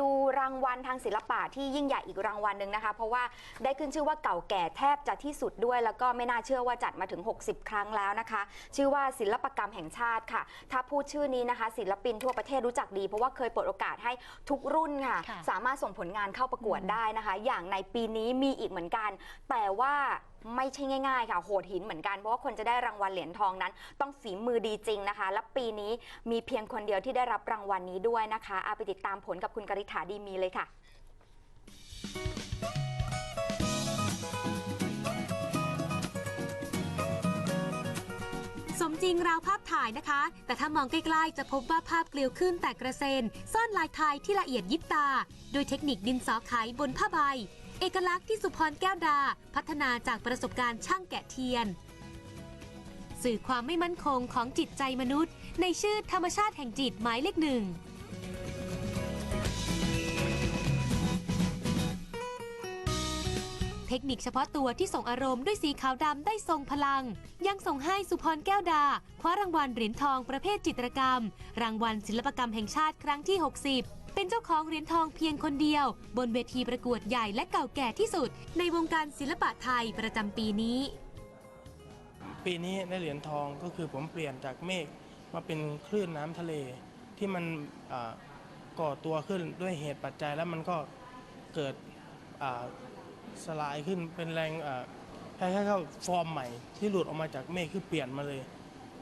ดูรางวัลทางศิลปะที่ยิ่งใหญ่อีกรางวัลหนึ่งนะคะ เพราะว่าได้ขึ้นชื่อว่าเก่าแก่แทบจะที่สุดด้วย แล้วก็ไม่น่าเชื่อว่าจัดมาถึง 60 ครั้งแล้วนะคะ ชื่อว่าศิลปกรรมแห่งชาติค่ะ ถ้าพูดชื่อนี้นะคะ ศิลปินทั่วประเทศรู้จักดี เพราะว่าเคยเปิดโอกาสให้ทุกรุ่นค่ะค่ะสามารถส่งผลงานเข้าประกวดได้นะคะ อย่างในปีนี้มีอีกเหมือนกัน แต่ว่า ไม่ใช่ง่ายๆ ค่ะโหดหินเหมือนกัน เพราะว่าคนจะได้รางวัลเหรียญทองนั้น ต้องฝีมือดีจริงนะคะ และปีนี้มีเพียงคนเดียวที่ได้รับรางวัลนี้ด้วยนะคะเอาไปติดตามผลกับคุณกริษฐาดีมีเลยค่ะสมจริงราวภาพถ่ายนะคะ แต่ถ้ามองใกล้ๆ จะพบว่าภาพเกลียวขึ้นแต่กระเซ็น ซ่อนลายไทยที่ละเอียดยิบตา โดยเทคนิคดินสอไขบนผ้าใบ เอกลักษณ์ที่สุพรแก้วดา พัฒนาจากประสบการณ์ช่างแกะเทียน สื่อความไม่มั่นคงของจิตใจมนุษย์ ในชื่อธรรมชาติแห่งจิตหมายเลขหนึ่งเทคนิคเฉพาะตัวที่ส่งอารมณ์ด้วยสีขาวดำได้ทรงพลัง ยังส่งให้สุพรแก้วดา คว้ารางวัลเหรียญทองประเภทจิตรกรรม รางวัลศิลปกรรมแห่งชาติครั้งที่ 60 เป็นเจ้าของเหรียญทองเพียงคนเดียว บนเวทีประกวดใหญ่และเก่าแก่ที่สุด ในวงการศิลปะไทยประจำปีนี้ ปีนี้ได้เหรียญทองก็คือผมเปลี่ยนจากเมฆมาเป็นคลื่นน้ำทะเลที่มันอ่าก่อตัวขึ้นด้วยเหตุปัจจัยแล้วมันก็เกิดอ่าสลายขึ้นเป็นแรงอ่าคล้ายๆกับฟอร์มใหม่ที่หลุดออกมาจากเมฆคือเปลี่ยนมาเลย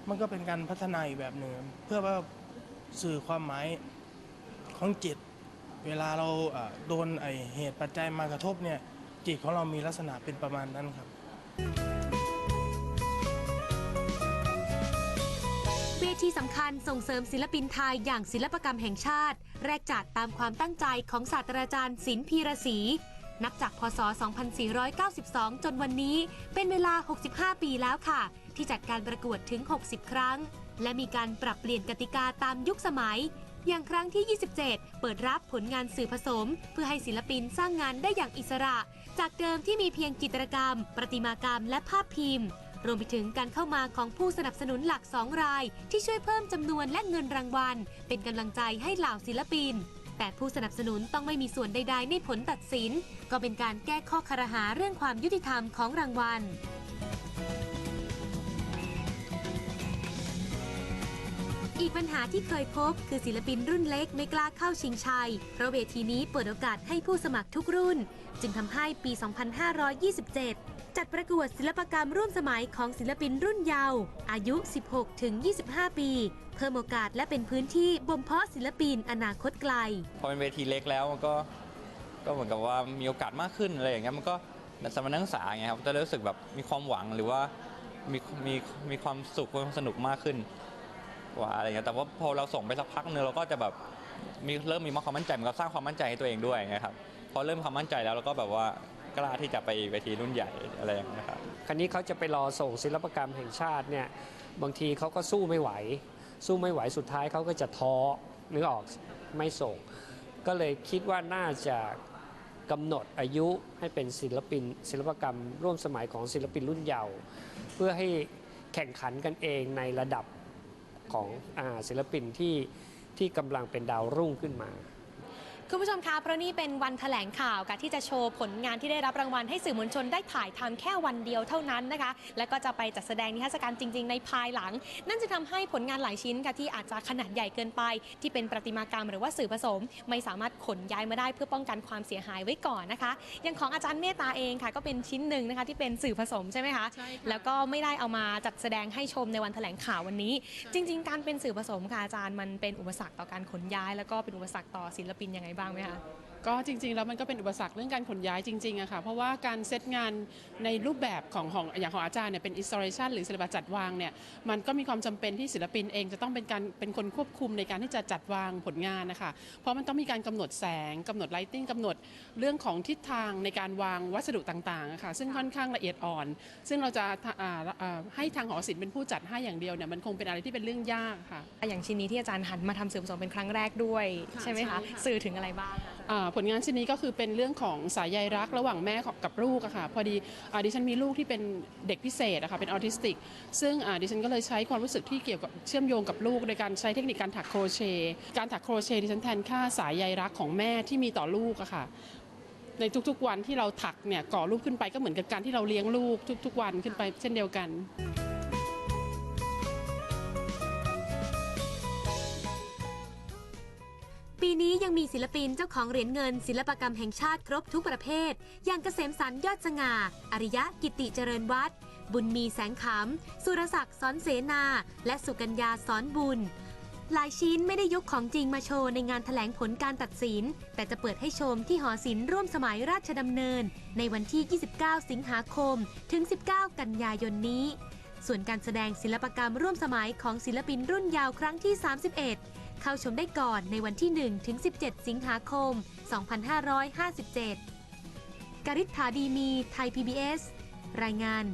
มันก็เป็นการพัฒนาอีกแบบหนึ่งเพื่อว่าสื่อความหมาย ของจิต เวลาเราโดนไอเหตุปัจจัยมากระทบเนี่ยจิตของเรามีลักษณะเป็นประมาณนั้นครับเวทีสำคัญส่งเสริมศิลปินไทยอย่างศิลปกรรมแห่งชาติ แรกจัดตามความตั้งใจของศาสตราจารย์ศิลพีระศรีนับจากพศ 2492 จนวันนี้เป็นเวลา 65 ปีแล้วค่ะ ที่จัดการประกวดถึง 60 ครั้ง และมีการปรับเปลี่ยนกติกาตามยุคสมัย อย่างครั้งที่ 27 เปิดรับผลงานสื่อผสม เพื่อให้ศิลปินสร้างงานได้อย่างอิสระ จากเดิมที่มีเพียงจิตรกรรม ประติมากรรม และภาพพิมพ์ รวมไปถึงการเข้ามาของผู้สนับสนุนหลัก 2 ราย ที่ช่วยเพิ่มจำนวนและเงินรางวัล เป็นกำลังใจให้เหล่าศิลปิน แต่ผู้สนับสนุนต้องไม่มีส่วนใด ๆ ในผลตัดสิน ก็เป็นการแก้ข้อคารหาเรื่องความยุติธรรมของรางวัล อีกปัญหาที่เคยพบ คือศิลปินรุ่นเล็กไม่กล้าเข้าชิงชัย เพราะเวทีนี้เปิดโอกาสให้ผู้สมัครทุกรุ่น จึงทำให้ปี 2527 จัดประกวดศิลปกรรมร่วมสมัยของศิลปินรุ่นเยาว์อายุ 16-25 ปี เพิ่มโอกาสและเป็นพื้นที่บ่มเพาะศิลปินอนาคตไกล พอเป็นเวทีเล็กแล้วมันก็ก็เหมือนกับว่ามีโอกาสมากขึ้นอะไรอย่างเงี้ยมันก็สำหรับนักศึกษาอย่างครับจะรู้สึกแบบมีความหวังหรือว่ามีมีมีความสุขความสนุกมากขึ้น กว่าอะไรเงี้ยแต่ว่าพอเราส่งไปสักพักนึงเราก็จะแบบมีเริ่มมีความมั่นใจเหมือนกับสร้างความมั่นใจให้ตัวเองด้วยอย่างเงี้ยครับพอเริ่มความมั่นใจแล้วเราก็แบบว่ากล้าที่จะไปเวทีรุ่นใหญ่อะไรอย่างเงี้ยครับคราวนี้เขาจะไปรอส่งศิลปกรรมแห่งชาติเนี่ยบางทีเขาก็สู้ไม่ไหว สู้ไม่ไหวสุดท้ายเขาก็จะท้อนึกออกไม่ส่ง ก็เลยคิดว่าน่าจะกำหนดอายุให้เป็นศิลปิน ศิลปกรรม ร่วมสมัยของศิลปินรุ่นเยาว์เพื่อให้แข่งขันกันเองในระดับ ของศิลปินที่ที่กำลังเป็นดาวรุ่งขึ้นมา คุณผู้ชมคะเพราะนี่เป็นวันแถลงข่าวค่ะที่จะโชว์ผลงานที่ได้รับรางวัลให้สื่อมวลชนได้ถ่ายทำแค่วันเดียวเท่านั้นนะคะ แล้วก็จะไปจัดแสดงนิทรรศการจริง ๆ ในภายหลัง นั่นจะทำให้ผลงานหลายชิ้นค่ะที่อาจจะขนาดใหญ่เกินไป ที่เป็นประติมากรรมหรือว่าสื่อผสม ไม่สามารถขนย้ายมาได้เพื่อป้องกันความเสียหายไว้ก่อนนะคะอย่างของอาจารย์เมตตาเองค่ะ ก็เป็นชิ้นหนึ่งนะคะที่เป็นสื่อผสมใช่ไหมคะใช่ค่ะแล้วก็ไม่ได้เอามาจัดแสดงให้ชมในวันแถลงข่าววันนี้ จริง ๆ การเป็นสื่อผสมค่ะอาจารย์มันเป็นอุปสรรคต่อการขนย้าย แล้วก็เป็นอุปสรรคต่อศิลปินยังไง บ้างไหมคะ ก็จริงๆ แล้วมันก็เป็นอุปสรรคเรื่องการขนย้ายจริงๆอะค่ะเพราะว่าการเซตงานในรูปแบบของของอย่างของอาจารย์เนี่ยเป็น installation หรือศิลปะจัดวางเนี่ยมันก็มีความจำเป็นที่ศิลปินเองจะต้องเป็นการเป็นคนควบคุมในการที่จะจัดวางผลงานนะคะเพราะมันต้องมีการกำหนดแสงกำหนด lighting กำหนดเรื่องของทิศทางในการวางวัสดุต่างๆอะค่ะซึ่งค่อนข้างละเอียดอ่อน ซึ่งเราจะอ่าอ่าให้ทางหอศิลป์เป็นผู้จัดให้อย่างเดียวเนี่ยมันคงเป็นอะไรที่เป็นเรื่องยากค่ะ อย่างชิ้นนี้ที่อาจารย์หันมาทำสื่อผสมเป็นครั้งแรกด้วยค่ะใช่ไหมคะใช่ค่ะสื่อถึงอะไรบ้างคะอาจารย์อ่า ผลงานชิ้นนี้ก็คือเป็นเรื่องของสายใยรักระหว่างแม่กับลูกอะค่ะพอดีอดิฉันมีลูกที่เป็นเด็กพิเศษอะค่ะเป็นออทิสติก ซึ่งดิฉันก็เลยใช้ความรู้สึกที่เกี่ยวกับเชื่อมโยงกับลูกโดยการใช้เทคนิคการถักโครเชต์การถักโครเชต์ดิฉันแทนค่าสายใยรักของแม่ที่มีต่อลูกอะค่ะในทุกๆวันที่เราถักเนี่ยก่อรูปขึ้นไปก็เหมือนกับการที่เราเลี้ยงลูกทุกๆวันขึ้นไปเช่นเดียวกัน ยังมีศิลปินเจ้าของเหรียญเงิน ศิลปกรรมแห่งชาติครบทุกประเภท อย่างเกษมสันยอดสง่า อริยะกิติเจริญวัฒน์บุญมีแสงขำ สุรศักดิ์สอนเสนา และสุกัญญาสอนบุญ หลายชิ้นไม่ได้ยกของจริงมาโชว์ในงานถแถลงผลการตัดสิน แต่จะเปิดให้ชมที่หอศิลป์ร่วมสมัยราชดำเนิน ในวันที่ 29 สิงหาคม ถึง 19 กันยายนนี้ ส่วนการแสดงศิลปกรรมร่วมสมัยของศิลปินรุ่นยาวครั้งที่ 31 เข้าชมได้ก่อนในวันที่ 1 ถึง 17 สิงหาคม 2557 กริษฐาดีมี ไทย PBS รายงาน